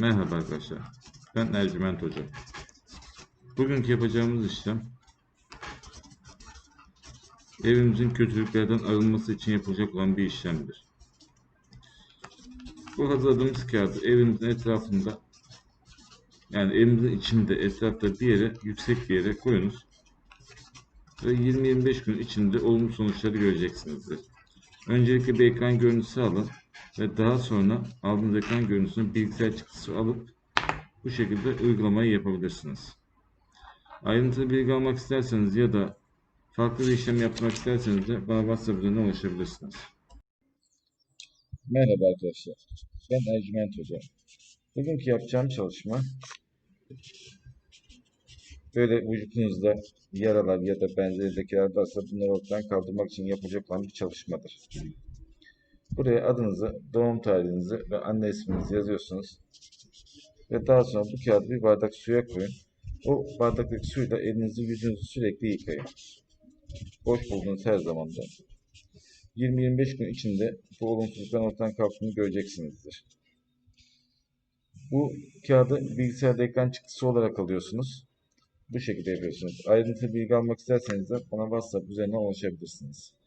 Merhaba arkadaşlar. Ben Ercüment Hoca. Bugünkü yapacağımız işlem evimizin kötülüklerden arınması için yapılacak olan bir işlemdir. Bu hazırladığımız kağıdı evimizin etrafında yani evimizin içinde etrafta bir yere yüksek bir yere koyunuz ve 20-25 gün içinde olumlu sonuçları göreceksinizdir. Öncelikle bir ekran görüntüsü alın ve daha sonra aldığınız ekran görüntüsünü bilgisayar çıktısı alıp bu şekilde uygulamayı yapabilirsiniz. Ayrıntılı bilgi almak isterseniz ya da farklı bir işlem yapmak isterseniz de bana WhatsApp üzerinden ulaşabilirsiniz. Merhaba arkadaşlar. Ben Ercüment Hoca. Bugünkü yapacağım çalışma böyle vücudunuzda yaralar ya da benzeri lekeler varsa bunları ortadan kaldırmak için yapılacak olan bir çalışmadır. Buraya adınızı, doğum tarihinizi ve anne isminizi yazıyorsunuz. Ve daha sonra bu kağıdı bir bardak suya koyun. O bardaktaki suyla elinizi yüzünüzü sürekli yıkayın. Boş bulduğunuz her zamanda. 20-25 gün içinde bu olumsuzlukların ortadan kalktığını göreceksinizdir. Bu kağıdı bilgisayarda ekran çıktısı olarak alıyorsunuz. Bu şekilde yapıyorsunuz. Ayrıntılı bilgi almak isterseniz de bana WhatsApp üzerinden ulaşabilirsiniz.